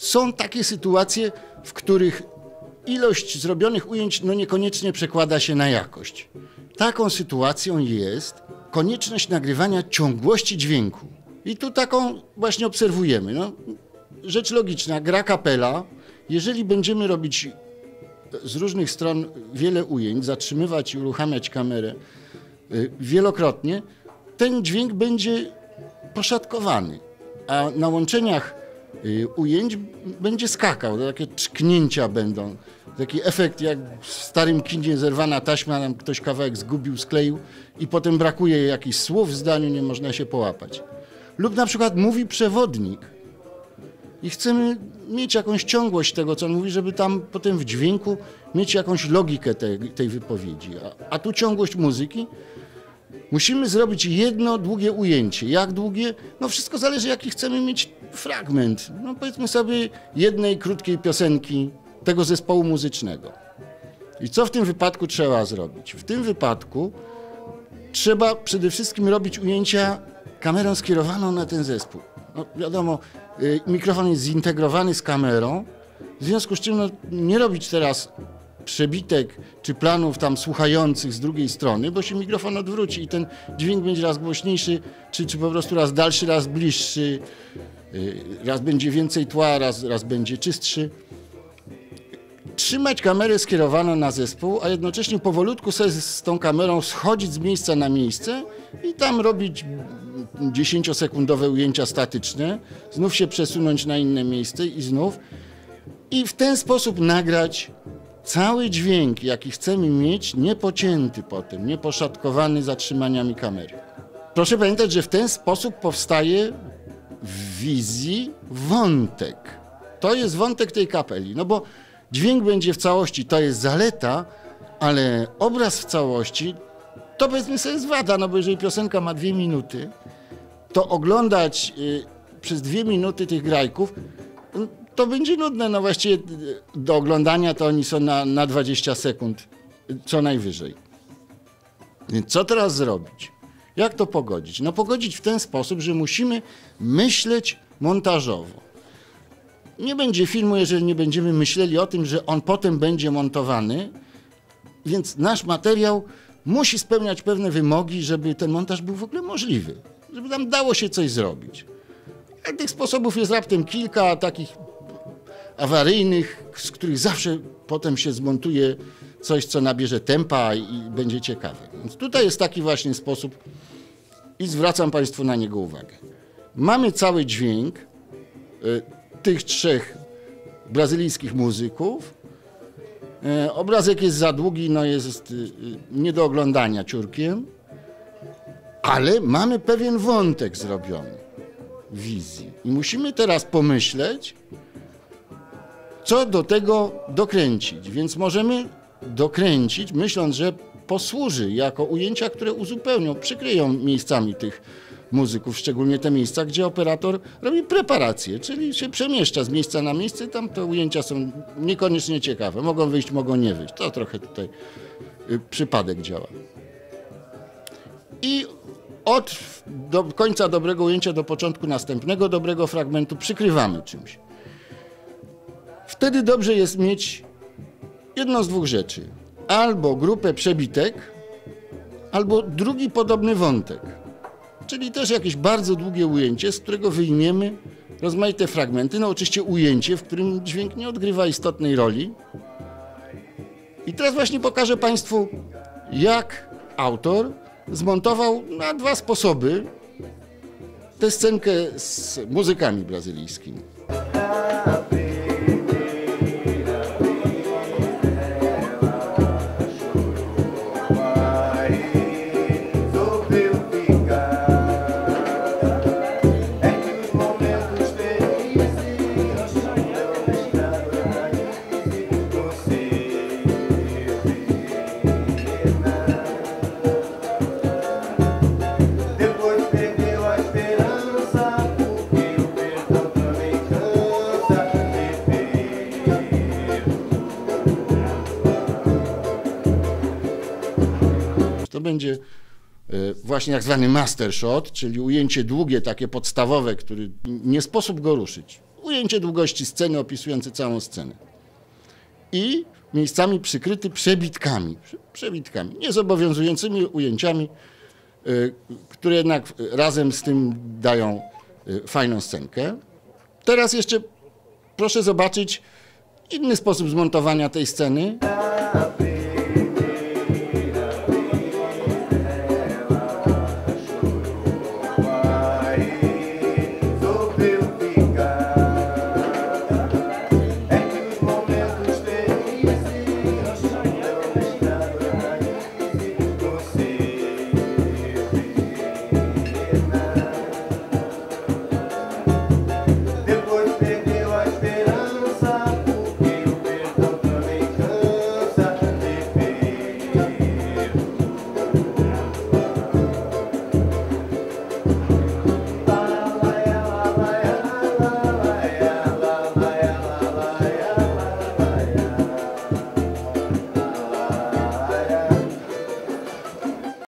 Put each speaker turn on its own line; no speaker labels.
Są takie sytuacje, w których ilość zrobionych ujęć no niekoniecznie przekłada się na jakość. Taką sytuacją jest konieczność nagrywania ciągłości dźwięku. I tu taką właśnie obserwujemy. No, rzecz logiczna, gra kapela. Jeżeli będziemy robić z różnych stron wiele ujęć, zatrzymywać i uruchamiać kamerę y, wielokrotnie, ten dźwięk będzie poszatkowany. A na łączeniach ujęć będzie skakał, takie czknięcia będą. Taki efekt jak w starym kinie zerwana taśma, nam ktoś kawałek zgubił, skleił i potem brakuje jakichś słów w zdaniu, nie można się połapać. Lub na przykład mówi przewodnik i chcemy mieć jakąś ciągłość tego, co on mówi, żeby tam potem w dźwięku mieć jakąś logikę tej, tej wypowiedzi. A, a tu ciągłość muzyki. Musimy zrobić jedno długie ujęcie. Jak długie? No wszystko zależy, jaki chcemy mieć fragment. No powiedzmy sobie jednej krótkiej piosenki tego zespołu muzycznego. I co w tym wypadku trzeba zrobić? W tym wypadku trzeba przede wszystkim robić ujęcia kamerą skierowaną na ten zespół. No, wiadomo, y, mikrofon jest zintegrowany z kamerą, w związku z czym no, nie robić teraz przebitek czy planów tam słuchających z drugiej strony, bo się mikrofon odwróci i ten dźwięk będzie raz głośniejszy, czy, czy po prostu raz dalszy, raz bliższy, raz będzie więcej tła, raz, raz będzie czystszy trzymać kamerę skierowaną na zespół, a jednocześnie powolutku sobie z tą kamerą schodzić z miejsca na miejsce i tam robić 10-sekundowe ujęcia statyczne, znów się przesunąć na inne miejsce i znów. I w ten sposób nagrać cały dźwięk, jaki chcemy mieć, niepocięty potem, nieposzatkowany zatrzymaniami kamery. Proszę pamiętać, że w ten sposób powstaje w wizji wątek. To jest wątek tej kapeli, no bo Dźwięk będzie w całości, to jest zaleta, ale obraz w całości to powiedzmy sobie jest wada, no bo jeżeli piosenka ma dwie minuty, to oglądać y, przez dwie minuty tych grajków, to będzie nudne. No właściwie do oglądania to oni są na, na 20 sekund, co najwyżej. Więc co teraz zrobić? Jak to pogodzić? No pogodzić w ten sposób, że musimy myśleć montażowo nie będzie filmu, jeżeli nie będziemy myśleli o tym, że on potem będzie montowany, więc nasz materiał musi spełniać pewne wymogi, żeby ten montaż był w ogóle możliwy, żeby nam dało się coś zrobić. A tych sposobów jest raptem kilka takich awaryjnych, z których zawsze potem się zmontuje coś, co nabierze tempa i będzie ciekawe. Więc tutaj jest taki właśnie sposób i zwracam Państwu na niego uwagę. Mamy cały dźwięk, y, tych trzech brazylijskich muzyków. E, obrazek jest za długi, no jest y, nie do oglądania ciurkiem, ale mamy pewien wątek zrobiony wizji. I musimy teraz pomyśleć, co do tego dokręcić. Więc możemy dokręcić, myśląc, że posłuży jako ujęcia, które uzupełnią, przykryją miejscami tych muzyków, szczególnie te miejsca, gdzie operator robi preparację, czyli się przemieszcza z miejsca na miejsce. Tam te ujęcia są niekoniecznie ciekawe. Mogą wyjść, mogą nie wyjść. To trochę tutaj y, przypadek działa. I od do końca dobrego ujęcia do początku następnego dobrego fragmentu przykrywamy czymś. Wtedy dobrze jest mieć jedną z dwóch rzeczy. Albo grupę przebitek, albo drugi podobny wątek czyli też jakieś bardzo długie ujęcie, z którego wyjmiemy rozmaite fragmenty. No oczywiście ujęcie, w którym dźwięk nie odgrywa istotnej roli. I teraz właśnie pokażę Państwu, jak autor zmontował na dwa sposoby tę scenkę z muzykami brazylijskimi. Będzie e, właśnie jak zwany master shot, czyli ujęcie długie, takie podstawowe, który nie sposób go ruszyć. ujęcie długości sceny opisujące całą scenę. I miejscami przykryty przebitkami, prze- przebitkami, niezobowiązującymi ujęciami, y, które jednak razem z tym dają fajną scenkę. Teraz jeszcze proszę zobaczyć inny sposób zmontowania tej sceny.